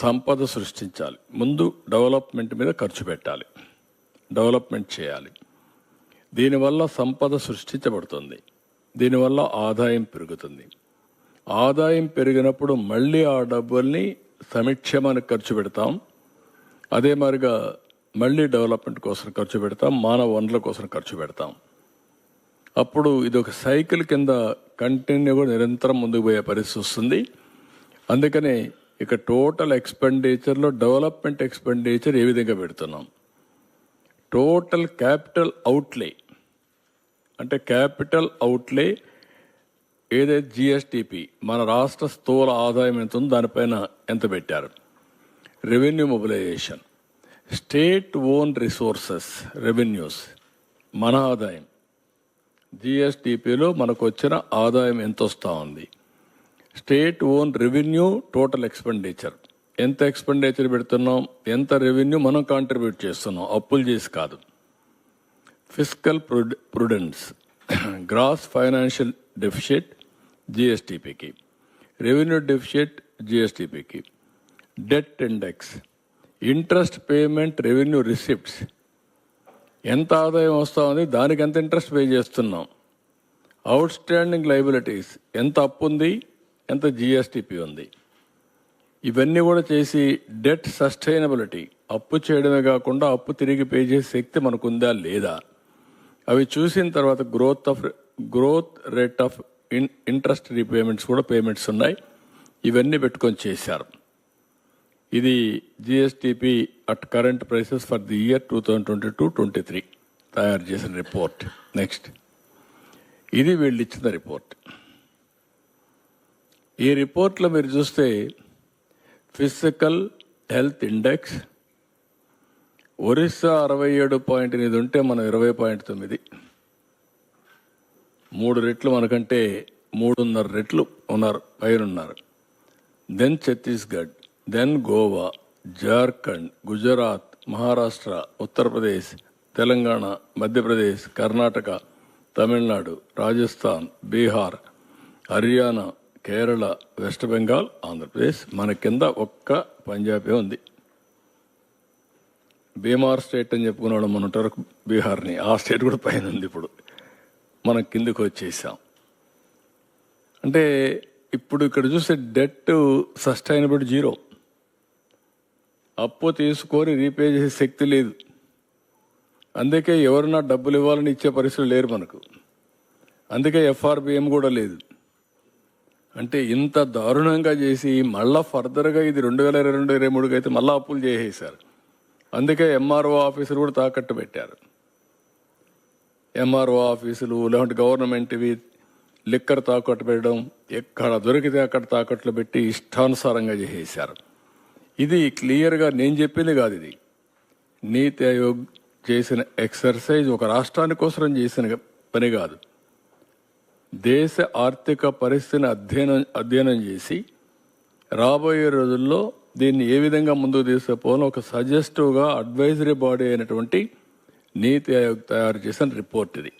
సంపద సృష్టించాలి. ముందు డెవలప్మెంట్ మీద ఖర్చు పెట్టాలి. డెవలప్మెంట్ చేయాలి. దీనివల్ల సంపద సృష్టించబడుతుంది. దీనివల్ల ఆదాయం పెరుగుతుంది. ఆదాయం పెరిగినప్పుడు మళ్ళీ ఆ డబ్బుల్ని సంక్షేమానికి ఖర్చు పెడతాం. అదే మాదిరిగా మళ్ళీ డెవలప్మెంట్ కోసం ఖర్చు పెడతాం. మానవ వనరుల కోసం ఖర్చు పెడతాం. అప్పుడు ఇది ఒక సైకిల్ కింద కంటిన్యూగా నిరంతరం ముందుకు పోయే పరిస్థితి వస్తుంది. అందుకనే ఇక టోటల్ ఎక్స్పెండిచర్లో డెవలప్మెంట్ ఎక్స్పెండిచర్ ఏ విధంగా పెడుతున్నాం? టోటల్ క్యాపిటల్ అవుట్లే అంటే క్యాపిటల్ అవుట్లే ఏదైతే జిఎస్టిపి మన రాష్ట్ర స్థూల ఆదాయం ఎంత ఉందో దానిపైన ఎంత పెట్టారు? Revenue mobilisation state own resources revenues మన ఆదాయం. జిఎస్టిపిలో మనకు వచ్చిన ఆదాయం ఎంత వస్తూ ఉంది? State own revenue total expenditure. ఎంత ఎక్స్పెండిచర్ పెడుతున్నాం? ఎంత రెవెన్యూ మనం కాంట్రిబ్యూట్ చేస్తున్నాం? అప్పులు చేసి కాదు. Physical prudence gross financial deficit జిఎస్టిపికి revenue deficit జిఎస్టిపికి debt index interest payment revenue receipts ఎంత ఆదాయం వస్తూ ఉంది? దానికి ఎంత ఇంట్రెస్ట్ పే చేస్తున్నాం? అవుట్ స్టాండింగ్ లైబిలిటీస్ ఎంత అప్పు ఉంది ఎంత జిఎస్టిపి ఉంది? ఇవన్నీ కూడా చేసి డెట్ సస్టైనబిలిటీ అప్పు చేయడమే కాకుండా అప్పు తిరిగి పే చేసే శక్తి మనకుందా లేదా? అవి చూసిన తర్వాత growth of growth rate of in interest repayments కూడా పేమెంట్స్ ఉన్నాయి. ఇవన్నీ పెట్టుకొని చేశారు. ఇది GSDP at current prices for the year two thousand twenty two twenty three. తయారు చేసిన రిపోర్ట్. నెక్స్ట్. ఇది వీళ్ళు ఇచ్చిన రిపోర్ట్. ఈ రిపోర్ట్లో మీరు చూస్తే ఫిజికల్ హెల్త్ ఇండెక్స్ ఒరిస్సా అరవై ఏడు పాయింట్ ఎనిమిది ఉంటే మనం ఇరవై పాయింట్ తొమ్మిది. మూడు రెట్లు మనకంటే మూడున్నర రెట్లు ఉన్నారు పైన ఉన్నారు then Chhattisgarh then Goa Jharkhand Gujarat Maharashtra Uttar Pradesh Telangana Madhya Pradesh Karnataka Tamil Nadu Rajasthan Bihar Haryana Kerala west Bengal Andhra Pradesh మన కింద ఒక్క పంజాబే ఉంది. బీమార్ స్టేట్ అని చెప్పుకున్నాడు మన టర్క్ బీహార్ని. ఆ స్టేట్ కూడా పైన ఉంది ఇప్పుడు. మనం కిందకు వచ్చేసాం. అంటే ఇప్పుడు ఇక్కడ చూస్తే డెట్ సస్టైనబుల్ జీరో. అప్పు తీసుకొని రీపే చేసే శక్తి లేదు. అందుకే ఎవరన్నా డబ్బులు ఇవ్వాలని ఇచ్చే పరిస్థితులు లేరు మనకు. అందుకే ఎఫ్ఆర్బిఎం కూడా లేదు. అంటే ఇంత దారుణంగా చేసి మళ్ళా ఫర్దర్గా ఇది రెండు వేల ఇరవై రెండు ఇరవై మూడుకి అయితే మళ్ళీ అప్పులు చేసేసారు అందుకే ఎంఆర్ఓ ఆఫీసులు కూడా తాకట్టు పెట్టారు. ఎంఆర్ఓ ఆఫీసులు లేదంటే గవర్నమెంట్వి లిక్కర్ తాకట్టు పెట్టడం ఎక్కడ దొరికితే అక్కడ తాకట్లు పెట్టి ఇష్టానుసారంగా చేసేసారు ఇది క్లియర్గా నేను చెప్పింది కాదు ఇది. నీతి ఆయోగ్ చేసిన ఎక్సర్సైజ్ ఒక రాష్ట్రాని కోసం చేసిన పని కాదు. దేశ ఆర్థిక పరిస్థితిని అధ్యయనం అధ్యయనం చేసి రాబోయే రోజుల్లో దీన్ని ఏ విధంగా ముందుకు తీసుకుపోవాలో ఒక సజెస్టివ్గా అడ్వైజరీ బాడీ అయినటువంటి నీతి ఆయోగ్ తయారు చేసిన రిపోర్ట్ ఇది.